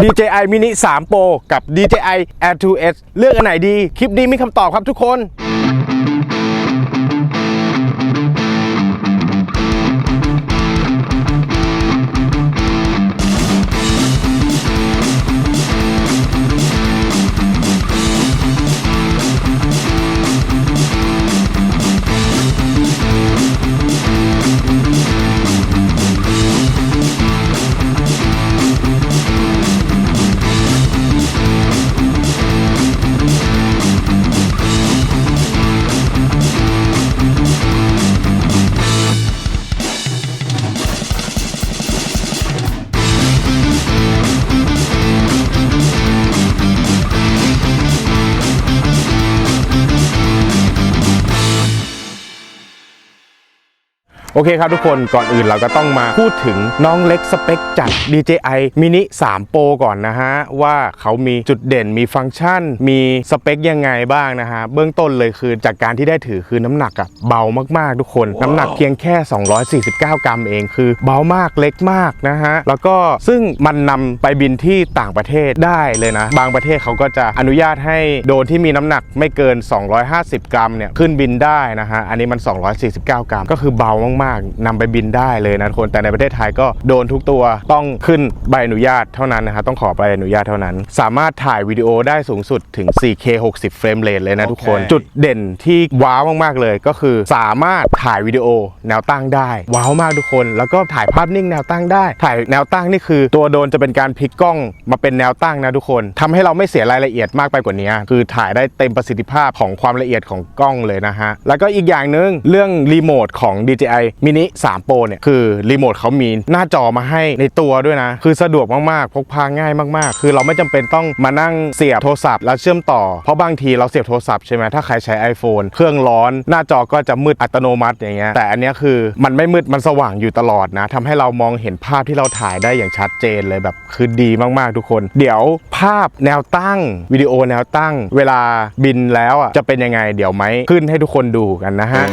DJI Mini 3 Pro กับ DJI Air 2S เลือกอันไหนดี คลิปนี้มีคำตอบครับทุกคน โอเคครับทุกคนก่อนอื่นเราก็ต้องมาพูดถึงน้องเล็กสเปคจาก DJI Mini 3 Pro ก่อนนะฮะ ว่าเขามีจุดเด่นมีฟังก์ชัน มีสเปคยังไงบ้างนะฮะ เบื้องต้นเลยคือจากการที่ได้ถือคือน้ำหนักอะเบามากๆทุกคน น้ำหนักเพียงแค่ 249 กรัมเองคือเบามากเล็กมากนะฮะ แล้วก็ซึ่งมันนำไปบินที่ต่างประเทศได้เลยนะ บางประเทศเขาก็จะอนุญาตให้โดรนที่มีน้ำหนักไม่เกิน 250 กรัมเนี่ยขึ้นบินได้นะฮะอันนี้มัน 249 กรัมก็คือเบามากๆนำไปบินได้เลยนะทุกคนแต่ในประเทศไทยก็โดนทุกตัวต้องขึ้นใบอนุญาตเท่านั้นนะฮะต้องขอใบอนุญาตเท่านั้น สามารถถ่ายวิดีโอได้สูงสุดถึง 4K 60 เฟรมเรทเลยนะทุกคนโอเคจุดเด่นที่ว้าวมากๆเลยก็คือสามารถถ่ายวิดีโอแนวตั้งได้ ว้าวมากทุกคน แล้วก็ถ่ายภาพนิ่งแนวตั้งได้ ถ่ายแนวตั้งนี่คือ ตัวโดรนจะเป็นการพลิกกล้องมาเป็นแนวตั้งนะทุกคนทำให้เราไม่เสียรายละเอียดมากไปกว่านี้ คือถ่ายได้เต็มประสิทธิภาพของความละเอียดของกล้องเลยนะฮะ แล้วก็อีกอย่างหนึ่งเรื่องรีโมทของ DJI Mini 3 Pro เนี่ยคือรีโมทเขามีหน้าจอมาให้ในตัวด้วยนะ คือสะดวกมากๆ พกพาง่ายมาก ๆ คือเราไม่จำเป็นต้องมานั่งเสียบโทรศัพท์แล้วเชื่อมต่อ เพราะบางทีเราเสียบโทรศัพท์ใช่ไหมถ้าใครใช้ iPhone เครื่องร้อน หน้าจอก็จะมืดอัตโนมัติอย่างเงี้ยแต่อันนี้คือมันไม่มืดมันสว่างอยู่ตลอดนะทำให้เรามองเห็นภาพที่เราถ่ายได้อย่างชัดเจนเลยแบบคือดีมากๆทุกคน เดี๋ยวภาพแนวตั้งวิดีโอแนวตั้ง เวลาบินแล้วอะจะเป็นยังไงเดี๋ยวไหมขึ้นให้ทุกคนดูกันนะฮะ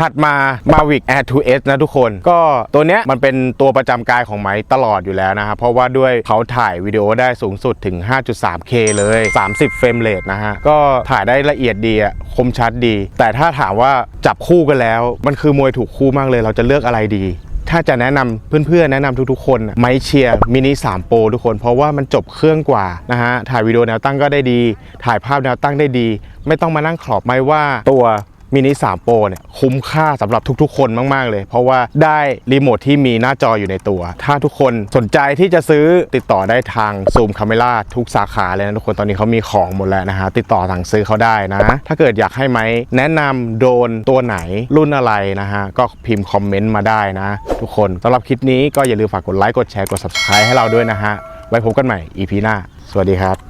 ถัดมา Mavic Air 2S นะทุกคน ก็ตัวเนี้ยมันเป็นตัวประจำกายของไม้ตลอดอยู่แล้วนะครับ เพราะว่าด้วยเขาถ่ายวิดีโอได้สูงสุดถึง 5.3K เลย 30 เฟรมเรทนะฮะ ก็ถ่ายได้ละเอียดดีอะคมชัดดี แต่ถ้าถามว่าจับคู่กันแล้ว มันคือมวยถูกคู่มากเลยเราจะเลือกอะไรดีถ้าจะแนะนำเพื่อนๆ แนะนำทุกๆ คนไมเชียร์มินิ3โปรทุกคนเพราะว่ามันจบเครื่องกว่านะฮะถ่ายวิดีโอแนวตั้งก็ได้ดี ถ่ายภาพแนวตั้งได้ดี ไม่ต้องมานั่งขอบไม้ว่าตัว มินิ3โปรเนี่ยคุ้มค่าสำหรับทุกๆ คนมาก ๆ เลย เพราะว่าได้รีโมทที่มีหน้าจออยู่ในตัว ถ้าทุกคนสนใจที่จะซื้อติดต่อได้ทางซูมคาเมล่าทุกสาขาเลยนะทุกคนตอนนี้เขามีของหมดแล้วนะฮะติดต่อสั่งซื้อเขาได้นะ ถ้าเกิดอยากให้ไหมแนะนำโดนตัวไหนรุ่นอะไรนะฮะก็พิมพ์คอมเมนต์มาได้นะ ทุกคนสำหรับคลิปนี้ก็อย่าลืมฝากกดไลค์กดแชร์กด subscribe ให้เราด้วยนะฮะไว้พบกันใหม่ EP หน้า สวัสดีครับ